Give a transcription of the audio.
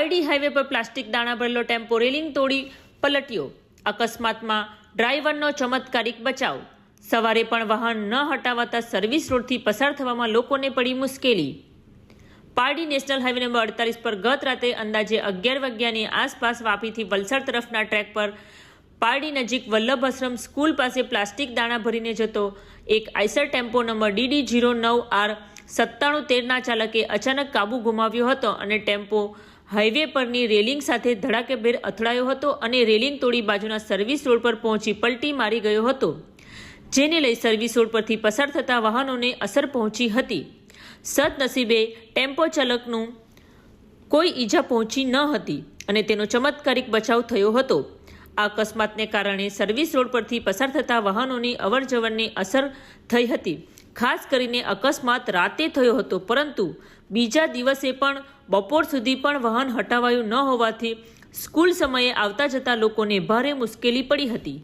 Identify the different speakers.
Speaker 1: Pardi highway પર plastic દાણા ભરેલો ટેમ્પો રેલિંગ તોડી પલટ્યો. અકસ્માતમાં ડ્રાઈવરનો ચમત્કારિક બચાવ. સવારે પણ વાહન ન હટાવાતા સર્વિસ રોડથી પસાર થવામાં લોકોને પડી મુશ્કેલી. પારડી નેશનલ હાઈવે નંબર અડતાલીસ પર ગત રાતે અંદાજે અગિયાર વાગ્યાની આસપાસ વાપીથી વલસાડ તરફના ટ્રેક પર પારડી નજીક વલ્લભ આશ્રમ સ્કૂલ પાસે પ્લાસ્ટિક દાણા ભરીને જતો એક Eicher tempo number DD zero નવ આર સત્તાણું તેરના ચાલકે અચાનક કાબુ ગુમાવ્યો હતો અને ટેમ્પો હાઈવે પરની રેલિંગ સાથે ધડાકેભેર અથડાયો હતો અને રેલિંગ તોડી બાજુના સર્વિસ રોડ પર પહોંચી પલટી મારી ગયો હતો, જેને લઈ સર્વિસ રોડ પરથી પસાર થતા વાહનોને અસર પહોંચી હતી. સદનસીબે ટેમ્પો ચાલકનું કોઈ ઈજા પહોંચી ન હતી અને તેનો ચમત્કારિક બચાવ થયો હતો. આ અકસ્માતને કારણે સર્વિસ રોડ પરથી પસાર થતા વાહનોની અવરજવરને અસર થઈ હતી. ખાસ કરીને અકસ્માત રાતે થયો હતો, પરંતુ બીજા દિવસે પણ બપોર સુધી પણ વાહન હટાવાયું ન હોવાથી સ્કૂલ સમયે આવતા જતા લોકોને ભારે મુશ્કેલી પડી હતી.